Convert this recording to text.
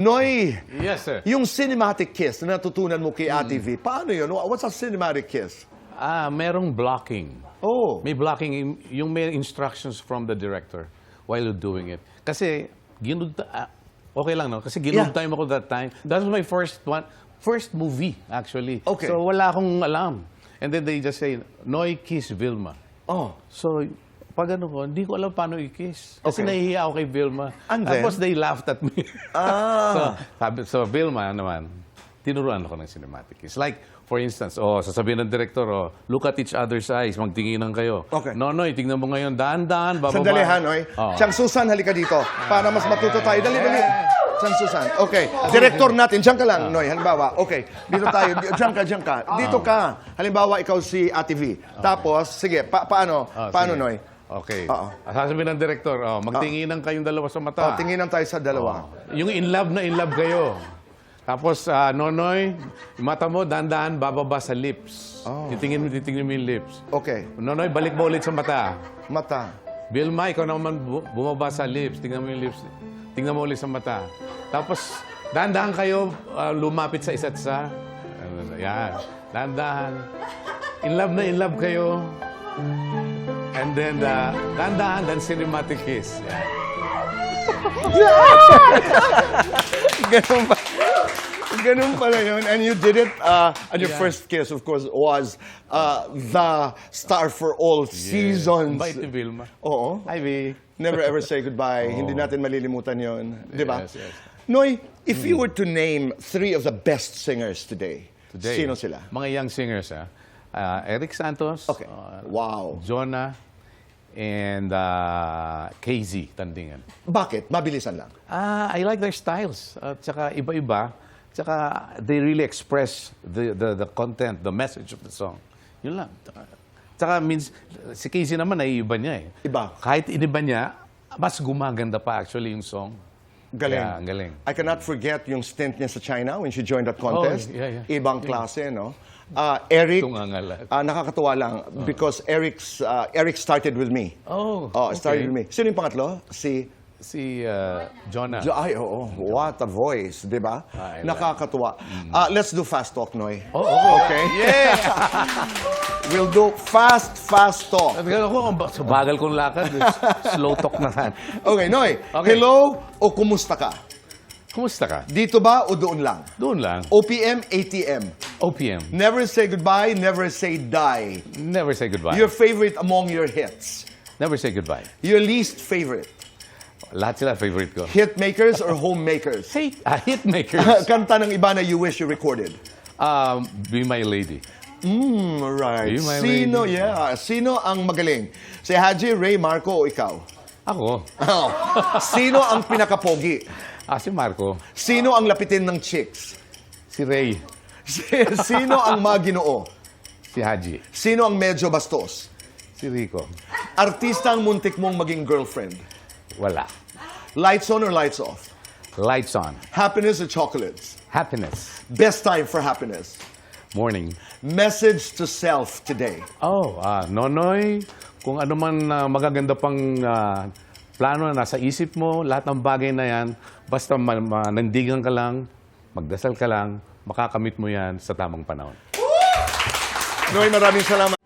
Noy, Yes, sir. yung cinematic kiss na natutunan mo kay Hmm. Ate V, paano yun? What's a cinematic kiss? Ah, merong blocking. Oh. May blocking, in- yung may instructions from the director while you're doing it. Kasi, ginud ah, okay lang, no? Kasi Yeah. ginud time ako that time. That was my first one, first movie, actually. Okay. So, wala akong alam. And then they just say, Noy, kiss Vilma. Oh. So, pag ano ko, hindi ko alam paano i-kiss. Kasi Okay. nahihiya ako kay Vilma. And then? Tapos they laughed at me. Ah. so, sabi, so, Vilma naman, tinuruan ako ng cinematic kiss. Like, for instance, oh, sasabihin ng director, oh, look at each other's eyes, magtinginan kayo. Okay. Nonoy, tingnan mo ngayon, daan-daan, bababa. Sandali ha, Noy. Oh. Siyang Susan, halika dito. Para mas matuto tayo. Dali, dali. Siyang Susan. Okay. Director natin. Diyan ka lang, Noy. Halimbawa, okay. Dito tayo. Di- Diyan ka, diyan ka. Dito ka. Halimbawa, ikaw si Ate V. Tapos, sige, pa- paano? Oh, paano, sige. Noy? Okay. Oo. Sasabihin ng director, oh, magtinginan kayong dalawa sa mata. Oh, tinginan tayo sa dalawa. Yung in love na in love kayo. Tapos, ah, Nonoy, yung mata mo, dahan-dahan, bababa sa lips. Oh. Titingin mo, titingin mo yung lips. Okay. Nonoy, balik mo ulit sa mata. Mata. Vilma, ikaw naman bu- bumaba sa lips. Tingnan mo yung lips. Tingnan mo ulit sa mata. Tapos, dahan-dahan kayo ah, lumapit sa isa't isa. Ano, Yan. Dahan-dahan. In love na in love kayo. And then, uh, dahan-dahan, then cinematic kiss. Yan. Ganun pa. Ganun pala yun. And you did it, uh, and your Yeah. first kiss, of course, was uh, the star for all seasons. Bye to Vilma. Oo. Hi, V. Never ever say goodbye. Hindi natin malilimutan yon, di ba? Yes, yes. Noy, if you were to name three of the best singers today, Today, sino sila? Mga young singers, ah. Ah, Eric Santos, Okay. ah, Wow. Jonah, and uh, KZ Tandingan. Bakit? Mabilisan lang. Ah, I like their styles. At saka iba-iba. Tsaka they really express the, the, the content, the message of the song. Yun lang. Tsaka means, si Casey naman naiiba niya eh. Iba. Kahit iniba niya, mas gumaganda pa actually yung song. Galing. Ang galing. I cannot forget yung stint niya sa China when she joined that contest. Oh, yeah, yeah. Ibang klase, no? Uh, Eric, Tungangalat. ah, nakakatuwa lang because Eric's, uh, Eric started with me. Oh, Oh, started with me. Sino yung pangatlo? Si Si uh, Jonah. Jo- Ay, oo. What a voice, di ba? Ay, Nakakatuwa. Ah, let's do fast talk, Noy. Oh, okay. Okay? Yeah! we'll do fast, fast talk. At ako, ang ba- sa bagal kong lakad, slow talk na yan. Okay, Noy. Okay. Hello o kumusta ka? Kumusta ka? Dito ba o doon lang? Doon lang. OPM, ATM. OPM. Never say goodbye, never say die. Never say goodbye. Your favorite among your hits. Never say goodbye. Your least favorite. Lahat sila favorite ko. Hit makers or homemakers? Hey, ah, hitmakers. Kanta ng iba na you wish you recorded. um, be my lady. Mm, right. You, my Sino, lady. yeah. Sino ang magaling? Si Haji, Ray, Marco o ikaw? Ako. Oh. Sino ang pinakapogi? Ah, si Marco. Sino ang lapitin ng chicks? Si Ray. Sino ang maginoo? Si Haji. Sino ang medyo bastos? Si Rico. Artista ang muntik mong maging girlfriend? Wala. Lights on or lights off? Lights on. Happiness or chocolates? Happiness. Best time for happiness? Morning. Message to self today. Oh, ah, Nonoy, kung ano man ah, magaganda pang ah, plano na nasa isip mo, lahat ng bagay na yan, basta manandigan ka lang, magdasal ka lang, makakamit mo yan sa tamang panahon. Noy, maraming salamat.